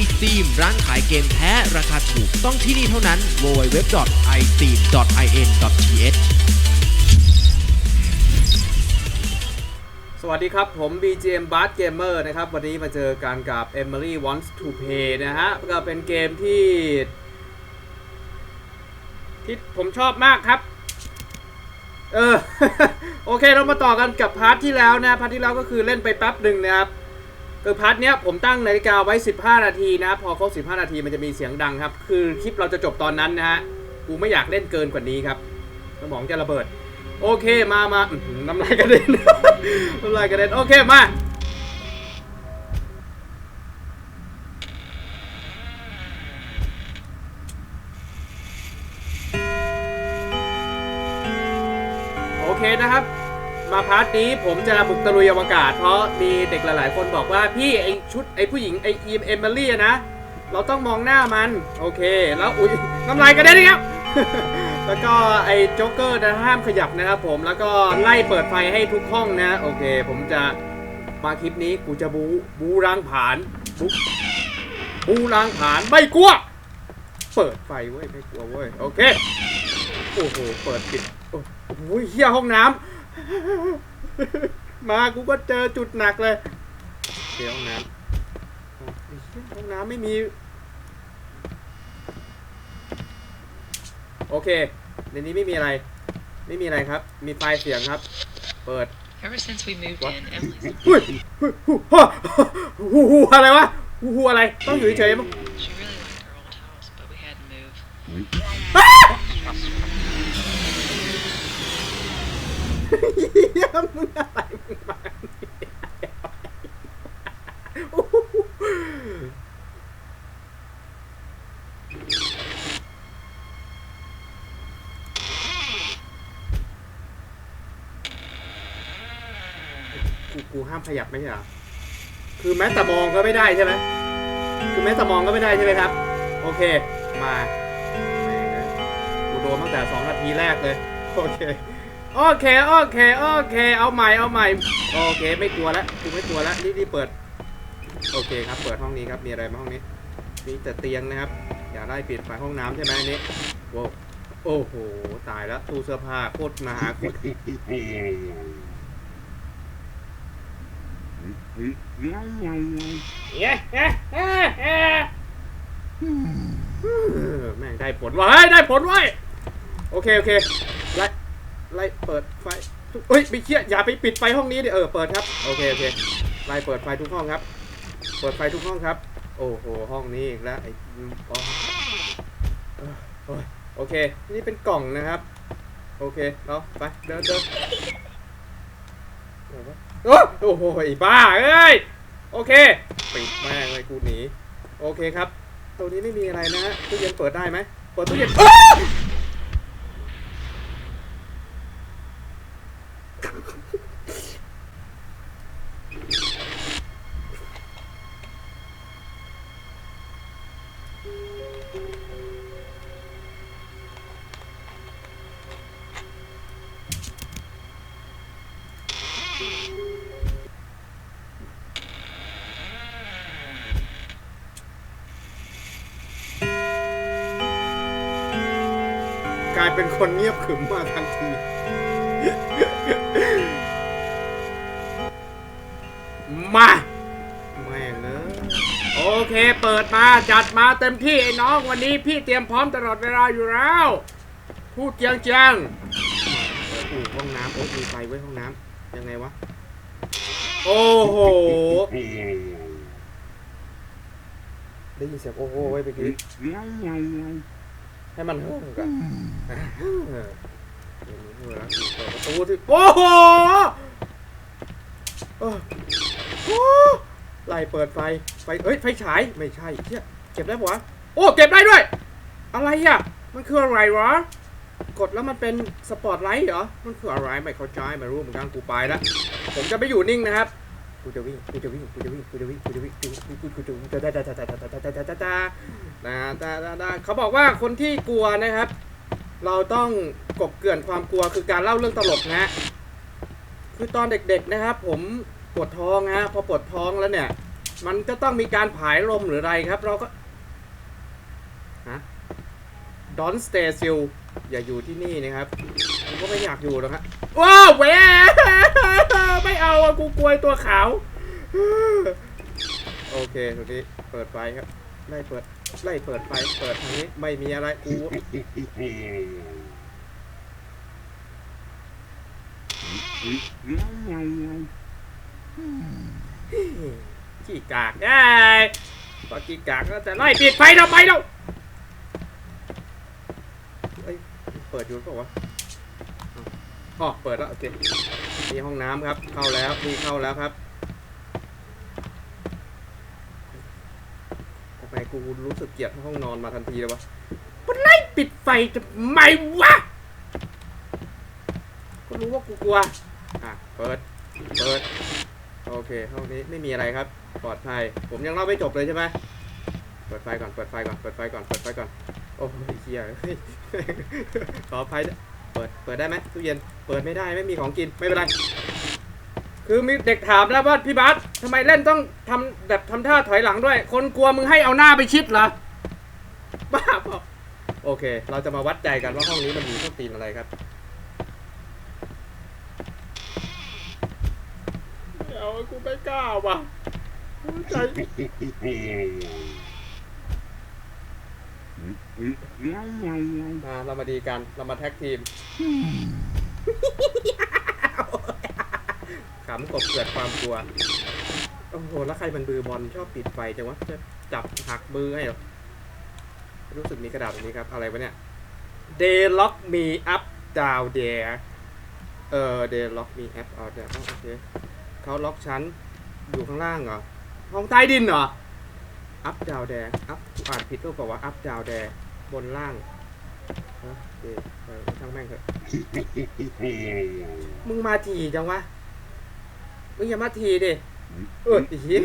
iSteam ร้านขายเกมแท้ราคาถูกต้องที่นี่เท่านั้น www.isteam.in.th สวัสดีครับผม BGM Bart Gamer นะครับ วันนี้มาเจอกันกับ Emily Wants to Play นะฮะ ก็เป็นเกมที่ ที่ผมชอบมากครับ เออ โอเคเรามาต่อกันกับพาร์ทที่แล้วนะ พาร์ทที่แล้วก็คือเล่นไปแป๊บหนึ่งนะครับ คือพาร์ทเนี้ยผมตั้งนาฬิกาไว้ 15 นาทีนะพอครบ 15 นาทีมันจะมีเสียงดังครับ คือคลิปเราจะจบตอนนั้นนะฮะกูไม่อยากเล่นเกินกว่านี้ครับสมองจะระเบิด โอเคมามาน้ำลายกระเด็นน้ำลายกระเด็นโอเคมา นี้ผมจะบุกตะลุยอวกาศ เพราะมีเด็กหลาย ๆ คนบอกว่าพี่ไอชุดไอผู้หญิงไออีเอมิลี่นะ เราต้องมองหน้ามัน โอเค แล้วอุ้ยน้ำลายกระเด็นอีกแล้วแล้วก็ไอ้โจ๊กเกอร์นะห้ามขยับนะครับผมแล้วก็ไล่เปิดไฟให้ทุกห้องนะ โอเค ผมจะมาคลิปนี้กูจะบูบูรังผ่านบูบูรังผ่านไม่กลัว เปิดไฟเว้ยไม่กลัวเว้ยโอเคโอ้โหเปิดปิดโอ้โหเฮียห้องน้ำ มากูก็เจอจุดหนักเลยเดี๋ยวห้องน้ำอ้าวไอ้เหี้ยห้องน้ำไม่มี โอเค ในนี้ไม่มีอะไร ไม่มีอะไรครับ มีไฟล์เสียงครับ เปิด Ever since we moved What? in, Emily's หุ้ยหุ้ยหุ้ยฮ่าฮูฮูอะไรวะฮูฮูอะไร ต้องอยู่เฉยๆมั้ง เหี้ยมึงอะไรมึงมากูกูห้ามขยับไม่ใช่เหรอ คือแม้แต่มองก็ไม่ได้ใช่ไหมคือแม้แต่มองก็ไม่ได้ใช่ไหมครับ โอเค มาแม่งนะกูโดนตั้งแต่สองนาทีแรกเลย โอเค โอเค โอเค โอเค เอาใหม่ เอาใหม่ โอเค ไม่กลัวแล้วกูไม่กลัวแล้วนี่นี่เปิด โอเคครับ เปิดห้องนี้ครับ มีอะไรบ้างห้องนี้ มีแต่เตียงนะครับ อย่าไล่ปิดไฟห้องน้ำใช่ไหมอันนี้โว้โอ้โห ตายแล้วตู้เสื้อผ้าโคตรมหาโคตรเย้เย้เย้เย้แม่งได้ผลว่ะเฮ้ยได้ผลเว้ยโอเค โอเคไล่ ไล่เปิดไฟเอ้ยไม่เชี่ยอย่าไปปิดไฟห้องนี้ดิเออเปิดครับโอเคโอเคไล่เปิดไฟทุกห้องครับ เปิดไฟทุกห้องครับ โอ้โหห้องนี้อีกแล้วไอ้โอ้ยโอเค นี่เป็นกล่องนะครับ โอเคเราไปเดินเดินโอ้โอ้โหไอ้บ้าเอ้ยโอเคปิดแม่งเลยกูหนีโอเคครับตรงนี้ไม่มีอะไรนะฮะตู้เย็นเปิดได้ไหมเปิดตู้เย็นาวกลายเป็นคนเงียบขรึมมาทันที มาแม่งเนอะโอเค เปิดมาจัดมาเต็มที่ไอ้น้องวันนี้พี่เตรียมพร้อมตลอดเวลาอยู่แล้ว พูดเจียงเจียงโอ้ห้องน้ำโอ้มีไฟไว้ห้องน้ำยังไงวะ โอ้โห ได้ยินเสียงโอ้โหไว้เมื่อกี้ ให้มันเฮ้อกันเออเดี๋ยวนี้เฮ้อแล้วเปิดประตูที่โอ้โหเออโอ้ไล่เปิดไฟ ไฟ เอ้ย ไฟฉาย ไม่ใช่เชี่ยเก็บได้ปะวะ โอ้ เก็บได้ด้วย อะไรอะ มันคืออะไรวะ กดแล้วมันเป็นสปอตไลท์เหรอ มันคืออะไรไม่เข้าใจไม่รู้เหมือนกันกูไปแล้ว ผมจะไม่อยู่นิ่งนะครับ กูจะวิ่งกูจะวิ่งกูจะวิ่งกูจะวิ่งกูจะวิ่งกูจะวิ่งกูจะวิ่งจะได้ได้ได้ได้ได้ได้ได้ได้ได้ได้ได้เขาบอกว่าคนที่กลัวนะครับ เราต้องกบเกลื่อนความกลัวคือการเล่าเรื่องตลกนะ คือตอนเด็กๆนะครับ ผมปวดท้องฮะพอปวดท้องแล้วเนี่ย มันจะต้องมีการผายลมหรืออะไรครับ เราก็ฮะ Don't stay still อย่าอยู่ที่นี่นะครับผมก็ไม่อยากอยู่หรอกครับว้าวแหว ไม่เอาอะกูกลัวตัวขาว โอเคตรงนี้เปิดไฟครับ ไล่เปิด ไล่เปิดไฟ เปิดทางนี้ไม่มีอะไรกูขี้กากได้พอขี้กากก็จะไล่ปิดไฟทำไมเล่าเอ้ยเปิดอยู่เปล่าวะ อ๋อเปิดแล้วโอเคนี่ห้องน้ำครับ เข้าแล้วนี่เข้าแล้วครับทำไมกูรู้สึกเกลียดห้องนอนมาทันทีเลยวะมันไล่ปิดไฟทำไมวะก็รู้ว่ากูกลัว อะ เปิด เปิด โอเคห้องนี้ไม่มีอะไรครับ ปลอดภัย ผมยังเล่าไม่จบเลยใช่ไหมเปิดไฟก่อน เปิดไฟก่อน เปิดไฟก่อน เปิดไฟก่อน โอ้ยเฮียเฮ้ยขออภัยด้วย เปิด เปิดได้ไหมตู้เย็น เปิดไม่ได้ ไม่มีของกิน ไม่เป็นไร คือมีเด็กถามแล้วว่าพี่บัสทำไมเล่นต้องทำแบบทำท่าถอยหลังด้วย คนกลัวมึงให้เอาหน้าไปชิดเหรอ บ้าเปล่าโอเค เราจะมาวัดใจกันว่าห้องนี้มันมีต้นตีนอะไรครับเอากูไม่กล้าว่ะใจ มาเรามาดีกันเรามาแท็กทีมขำกบเกิดความกลัวโอ้โหแล้วใครมันบือบอลชอบปิดไฟจังวะจะจับหักมือให้เหรอรู้สึกมีกระดาษตรงนี้ครับ อะไรวะเนี่ย They lock me up down there เออ They lock me up out there โอเคเขาล็อกฉันอยู่ข้างล่างเหรอ ห้องใต้ดินเหรอ up down there up อ่านผิดหรือเปล่าวะ up down there บนล่างเออโอเออช่างแม่งเถอะมึงมาทีจังวะ มึงอย่ามาทีดิเออไอ้เหี้ย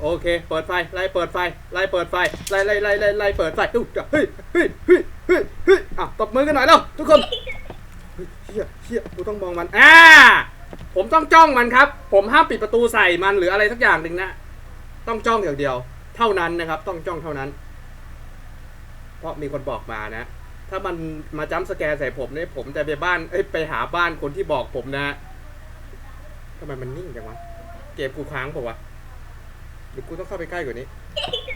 โอเค เปิดไฟ ไล่เปิดไฟ ไล่เปิดไฟ ไล่ไล่ไล่ไล่ไล่เปิดไฟดูจ้ะเฮ้ยเฮ้ยเฮ้ยเฮ้ยเฮ้ยอะตบมือกันหน่อยแล้วทุกคน เฮ้ยเฮียเฮียกูต้องมองมัน อ่า ผมต้องจ้องมันครับ ผมห้ามปิดประตูใส่มันหรืออะไรสักอย่างหนึ่งนะ ต้องจ้องอย่างเดียว เท่านั้นนะครับ ต้องจ้องเท่านั้น เพราะมีคนบอกมานะ ถ้ามันมาจ้ำสแกร์ใส่ผมเนี่ยผมจะไปบ้าน เอ้ยไปหาบ้านคนที่บอกผมนะทำไมมันนิ่งจังวะ เกมกูค้างเปล่าวะหรือกูต้องเข้าไปใกล้กว่านี้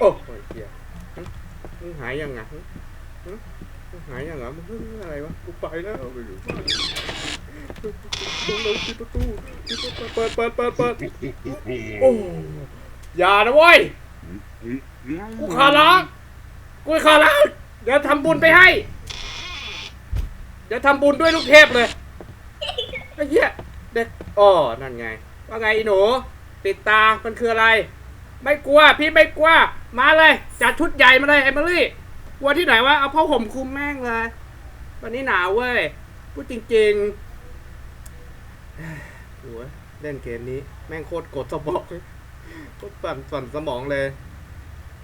โอ้โหเฮียมึงหายยังไงหึหึมึงหายยังไงมึงมึงอะไรวะ กูไปแล้วไปอยู่ เปิดเปิดเปิดเปิดโอ้อย่านะเว้ยกูขอร้องกูขอร้องเดี๋ยวทำบุญไปให้ เดี๋ยวทำบุญด้วยลูกเทพเลยไอ้เหี้ยเด็กอ๋อนั่นไง ว่าไงอีหนูปิดตา มันคืออะไร ไม่กลัว พี่ไม่กลัว มาเลย จัดชุดใหญ่มาเลยเอมิลี่ กลัวที่ไหนวะ เอาผ้าห่มคลุมแม่งเลย วันนี้หนาวเว้ย พูดจริง ๆ โอ้ยเล่นเกมนี้ แม่งโคตรกดสมองโคตรปั่นสั่นสมองเลย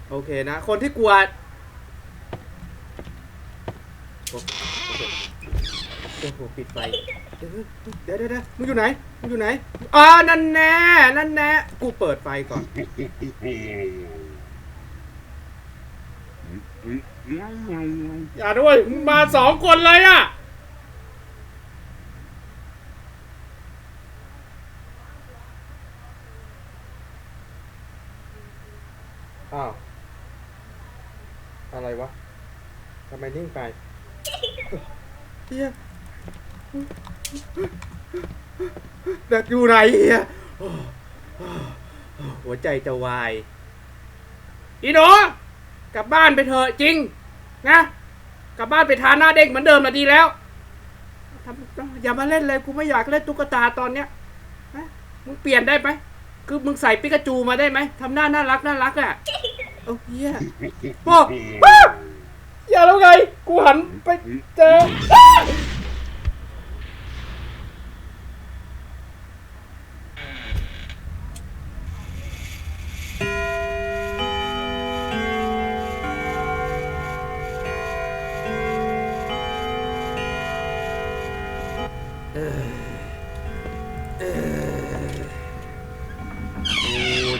โอเคนะ คนที่กลัวโอ้โหโอ้โหปิดไฟเดี๋ยวเดี๋ยวเดะมึงอยู่ไหน มึงอยู่ไหนอ่านั่นแน่นั่นแน่กูเปิดไฟก่อนอย่าด้วยมึงมาสองคนเลยอะอ้าว อะไรวะ ทำ ไมนิ่งไปเฮียเด็กอยู่ไหนเฮียหัวใจจะวาย อีหนูกลับบ้านไปเถอะจริง นะ กลับบ้านไปทานหน้าเด็กเหมือนเดิมมาดีแล้วอย่ามาเล่นเลยกูไม่อยากเล่นตุ๊กตาตอนเนี้ยมึงเปลี่ยนได้ไหมคือมึงใส่ปิกาจูมาได้ไหมทำหน้าน่ารักน่ารักอะ โอ้เฮียโอ้ อย่าแล้วไง กูหันไปเจออ้า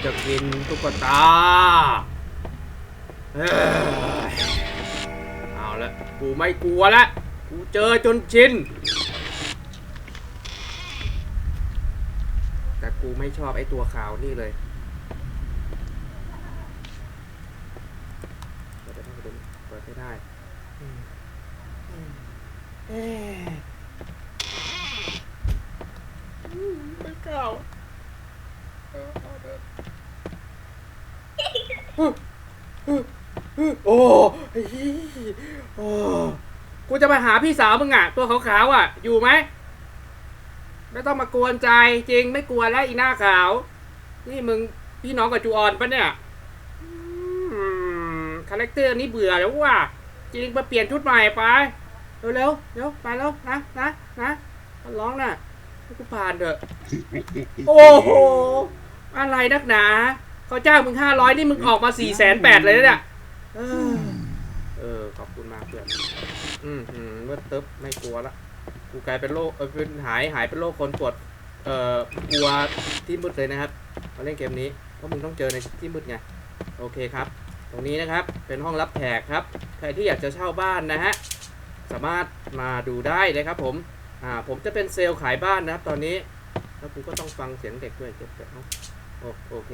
จะกินตุ๊กตาเอ้ กูไม่กลัวละ กูเจอจนชิน แต่กูไม่ชอบไอ้ตัวขาวนี่เลยเปิดได้ไหมเปิดไม่ได้อืมอืมเอ๊ะอืมไม่กล้าเออเอาเถอะฮึฮึฮึโอ้เฮ้ย โอ้กูจะมาหาพี่สาวมึงอะ ตัวขาวๆอะ อยู่ไหม ไม่ต้องมากวนใจจริงไม่กลัวแล้วอีหน้าขาว นี่มึงพี่น้องกับจูออนปะเนี่ยคาแรคเตอร์นี้เบื่อแล้วว่ะจริงมาเปลี่ยนชุดใหม่ไปเร็วเร็วเร็วไปแล้วนะนะนะมันร้องน่ะให้กูผ่านเถอะ โอ้โห อะไรนักหนาเขาจ้างมึงห้าร้อยนี่มึงออกมาสี่แสนแปดเลยเนี่ย พื่อนอืมอืมเมื่อตึ๊บไม่กลัวละกูกลายเป็นโรคเออเป็นหายหายเป็นโรคคนปวดเอ่อกลัวที่มืดเลยนะครับมาเล่นเกมนี้เพราะมึงต้องเจอในที่มืดไงโอเคครับ ตรงนี้นะครับเป็นห้องรับแขกครับ ใครที่อยากจะเช่าบ้านนะฮะสามารถมาดูได้นะครับ ผมอ่าผมจะเป็นเซลล์ขายบ้านนะครับ ตอนนี้แล้วกูก็ต้องฟังเสียงเด็กด้วยเจ็บเจ็บโอโอเค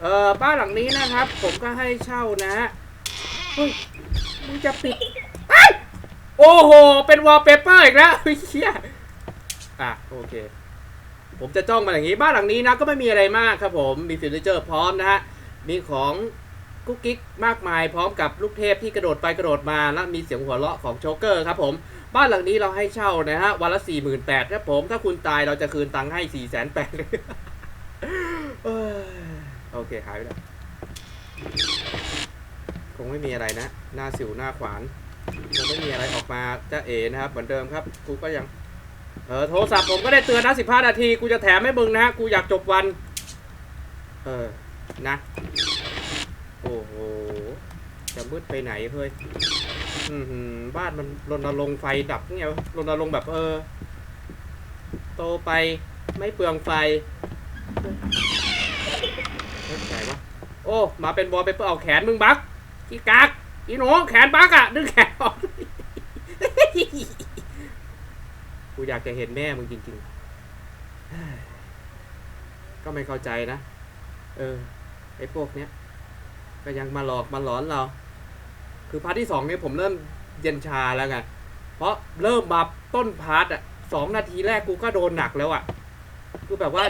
เอ่อบ้านหลังนี้นะครับ ผมก็ให้เช่านะฮะเฮ้ย มึงจะปิดเอ้ยโอ้โห เป็นวอลเปเปอร์อีกแล้วเฮ้ยเชี่ยอะโอเค ผมจะจ้องมาอย่างนี้ บ้านหลังนี้นะก็ไม่มีอะไรมากครับผม มีเฟอร์นิเจอร์พร้อมนะฮะ มีของกุ๊กกิ๊กมากมายพร้อมกับลูกเทพที่กระโดดไปกระโดดมาและมีเสียงหัวเราะของโชเกอร์ครับผม บ้านหลังนี้เราให้เช่านะฮะ วันละ 4 8 0 0 0ครับผม ถ้าคุณตายเราจะคืนตังค์ให้ 4 8 0 0 0เลยเอ้ยโอเคหายไปแล้วค งไม่มีอะไรนะ หน้าสิวหน้าขวานคงไม่มีอะไรออกมาจะเอนะครับ เหมือนเดิมครับ กูก็ยัง เออโทรศัพท์ผมก็ได้เตือนนะ15นาที กูจะแถมให้มึงนะ กูอยากจบวัน เออ นะ โอ้โห จะมืดไปไหนเฮ้ยอือหือบ้านมันรณรงค์ไฟดับไงวะรณรงค์แบบเออ โตไปไม่เปลืองไฟเฮ้ยไหนวะโอ้ มาเป็นบอลเปเปอร์เอาแขนมึงบัก กีกากอีหนูแขนบักอะดึงแขนออก กูอยากจะเห็นแม่มึงจริงๆ ก็ไม่เข้าใจนะ เออ ไอ้พวกเนี้ย ก็ยังมาหลอกมาหลอนเรา คือพาร์ทที่สองเนี่ยผมเริ่มเย็นชาแล้วไง เพราะเริ่มมาต้นพาร์ทอะสองนาทีแรกกูก็โดนหนักแล้วอะคือแบบว่า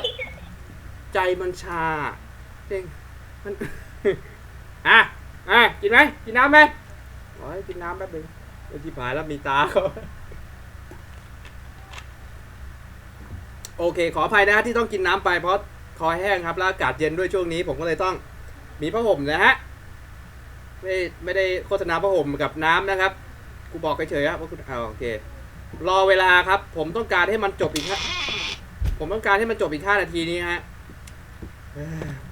ใจมันชาจริงมัน อะ อะกินไหมกินน้ำไหมโอ้ยกินน้ำแป๊บนึงเดี๋ยวที่ผายแล้วมีตาเขาโอเค ขออภัยนะฮะที่ต้องกินน้ำไปเพราะคอแห้งครับแล้วอากาศเย็นด้วยช่วงนี้ ผมก็เลยต้องมีผ้าห่มนะฮะไม่ไม่ได้โฆษณาผ้าห่มกับน้ำนะครับกูบอกเฉยๆครับว่าคุณเอาโอเค รอเวลาครับ ผมต้องการให้มันจบอีกฮะผมต้องการให้มันจบอีกห้านาทีนี้ฮะเอ้ย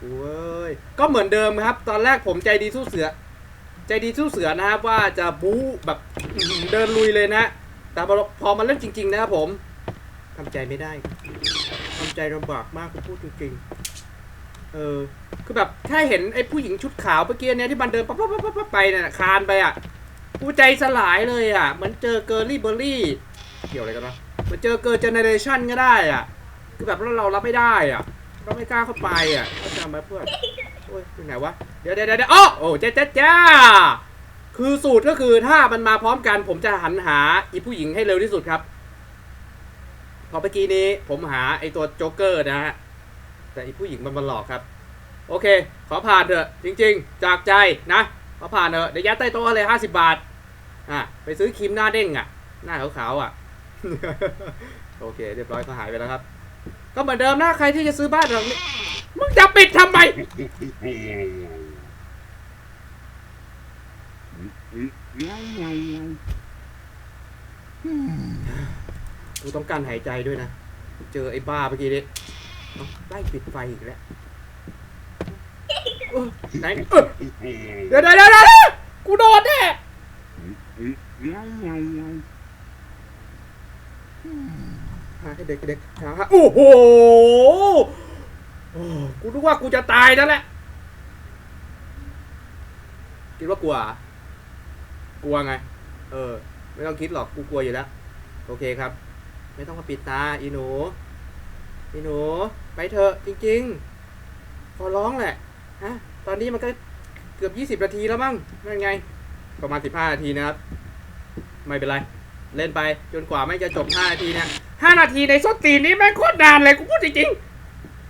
กูเอ้ยก็เหมือนเดิมครับ ตอนแรกผมใจดีสู้เสือ ใจดีสู้เสือนะครับว่าจะบู๊แบบเดินลุยเลยนะ แต่พอมาเล่นจริง ๆ นะครับผมทำใจไม่ได้ทำใจลำบากมากกูพูดจริงๆเออคือแบบแค่เห็นไอ้ผู้หญิงชุดขาวเมื่อกี้เนี่ยที่มันเดินปั๊บปั๊บปั๊บปั๊บไปเนี่ยคานไปอะกูใจสลายเลยอะเหมือนเจอเกอร์ลี่เบอร์รี่ เกี่ยวอะไรกันวะเหมือนเจอเกอร์เจเนเรชันก็ได้อะ คือแบบเราเรารับไม่ได้อะ เราไม่กล้าเข้าไปอะเข้าใจไหมเพื่อนโอ้ยอยู่ไหนวะ เดี๋ยวเดี๋ยวเดี๋ยวอ้อโอ้เจ๊เจ๊จ้าคือสูตรก็คือถ้ามันมาพร้อมกัน ผมจะหันหาอีผู้หญิงให้เร็วที่สุดครับพอเมื่อกี้นี้ผมหาไอตัวโจ๊กเกอร์นะฮะ แต่อีผู้หญิงมันมาหลอกครับ โอเค ขอผ่านเถอะ จริง ๆ จากใจนะ ขอผ่านเถอะเดี๋ยวยัดใต้โต๊ะเลยห้าสิบบาท อะ ไปซื้อครีมหน้าเด้งอะ หน้าขาวๆอะ โอเค เรียบร้อยก็หายไปแล้วครับ ก็เหมือนเดิมนะใครที่จะซื้อบ้านหลังนี้มึงจะปิดทำไม กูต้องการหายใจด้วยนะ เจอไอ้บ้าเมื่อกี้นี้เอ้าไล่ปิดไฟอีกแล้วเออไหนเออเดี๋ยวเดี๋ยวเดี๋ยวเดี๋ยวกูโดนแน่ หาให้เด็กเด็กหาโอ้โหกูรู้ว่ากูจะตายนั่นแหละคิดว่ากลัว กลัวไง เออ ไม่ต้องคิดหรอกกูกลัวอยู่แล้ว โอเคครับ ไม่ต้องมาปิดตาอีหนู อีหนู ไปเถอะจริงๆ ขอร้องแหละฮะตอนนี้มันก็เกือบยี่สิบนาทีแล้วมั้งนั่นไง ประมาณสิบห้านาทีนะครับ ไม่เป็นไร เล่นไปจนกว่าไม่งจะจบห้านาทีเนี่ยห้านาทีในส้นตีนนี้แม่งโคตรนานเลยกูพูดจริง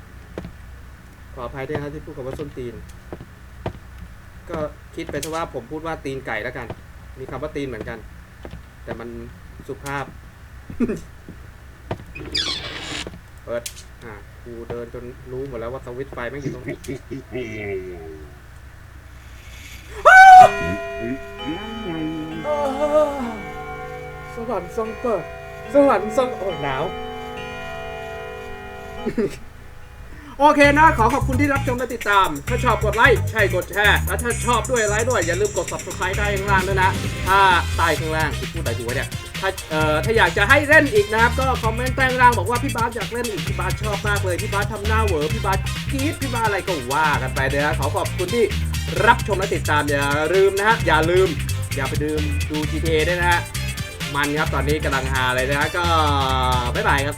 ๆขออภัยด้วยนะครับที่พูดคำว่าส้นตีน ก็คิดไปซะว่าผมพูดว่าตีนไก่แล้วกัน มีคำว่าตีนเหมือนกัน แต่มันสุภาพ เปิดอ่ากูเดินจนรู้หมดแล้วว่าสวิตช์ไฟไม่งอยู่ตรงไหน วรรค์ทรงเปิด สวรรค์ทรงโอ้หนาว โอเคนะ ขอขอบคุณที่รับชมและติดตาม ถ้าชอบกดไลค์ใช่กดแชร์ แล้วถ้าชอบด้วยไลค์ด้วย อย่าลืมกด subscribe ได้ข้างล่างด้วยนะ ถ้าใต้ข้างล่างที่พูดอะไรถูวะเนี่ย ถ้าเอ่อถ้าอยากจะให้เล่นอีกนะครับ ก็คอมเมนต์ใต้ข้างล่างบอกว่าพี่บาสอยากเล่นอีกพี่บาสชอบมากเลยพี่บาสทำหน้าเหวอพี่บาสกรี๊ดพี่บาสอะไรก็ว่ากันไปเลยนะขอขอบคุณที่รับชมและติดตามอย่าลืมนะฮะอย่าลืมอย่าไปดื่มดู GTA ด้วยนะฮะ มันครับตอนนี้กำลังหาเลยนะฮะก็บ๊ายบายครับ